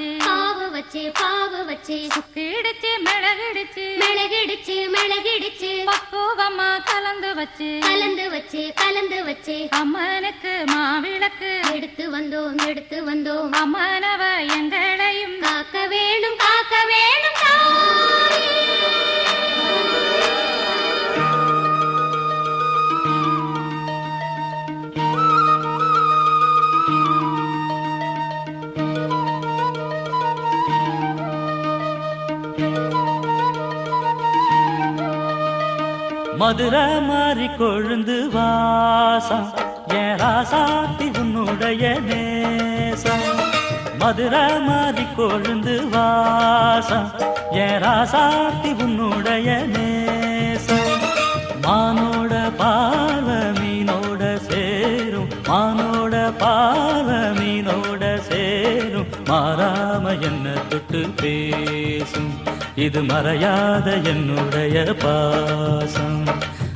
வச்சு பாவு வச்சு. பாவு வச்சு சுக்கிடுச்சு மிளகிடுச்சு மிளகிடுச்சு மிளகிடுச்சு பக்குவமா கலந்து வச்சு. கலந்து வச்சு கலந்து வச்சு. அம்மனுக்கு மாவிளக்கு. எடுத்து வந்தோம் எடுத்து வந்தோம். அம்மனவ எங்களையும் காக்க வேணும் காக்க வேணும் மதுரை மாறி கொழுந்து வாசம். ஏன் ராசாத்தி உன்னுடைய நேசம். மதுரை மாறி கொழுந்து வாசம். ஏன் ராசாத்தி உன்னுடைய நேசம். மானோட பார்வ மீனோட சேரும். மானோட பார்வ மீனோட சேரும். மாறாம என்ன தொட்டு பேசும். இது மறையாத என்னுடைய பாசம்.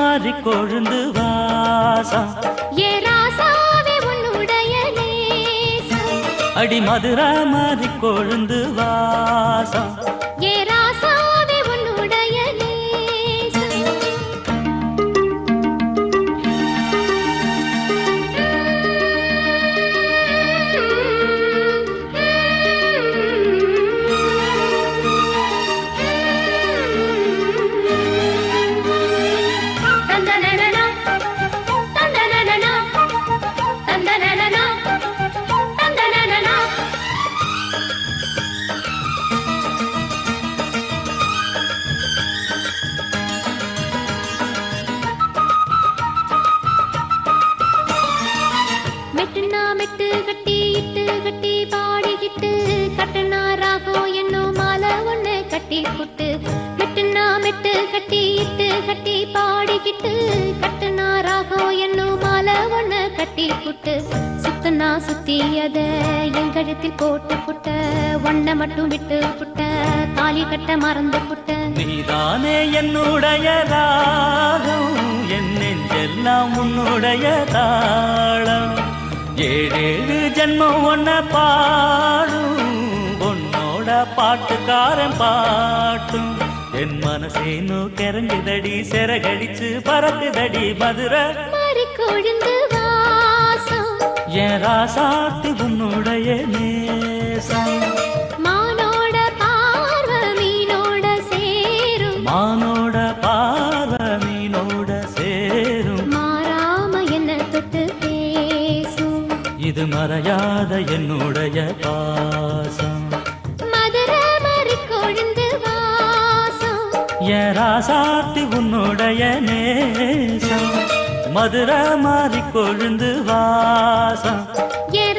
மாறி கொழுந்து நேசம். அடி மதுரா மாறி கொழுந்து வாசம் கட்டி இட்டு கட்டி பாடிக்கிட்டு கட்டுனா ராகம் என்னும் மாலை ஒண்ணு கட்டி புட்டு. சுத்தனா சுத்தி அத என் கழுத்தில் போட்டு புட்ட. ஒன்ன மட்டும் விட்டு புட்ட. தாலி கட்ட மறந்து புட்ட. நீதானே என்னுடைய ராகம். என் நெஞ்செல்லாம் உன்னுடைய தாளம். ஏழேழு ஜென்மம் ஒன்ன பாடும். உன்னோட பாட்டுக்காரன் பாட்டும். என் மனசேனு கிறங்குதடி சிறகடிச்சு பறக்குதடி மதுரை. கொழுந்து வாசம். என் ராசாத்தி உன்னுடைய நேசம். மானோட பார்வ மீனோட சேரும். மானோட பார்வ மீனோட சேரும். மாறாம என்ன தொட்டு பேசும். இது மறையாத என்னுடைய பாசம். வாசம் ராசாத்தி உன்னுடைய நேசம். மதுரை மாறி கொழுந்து வாசம். ஏ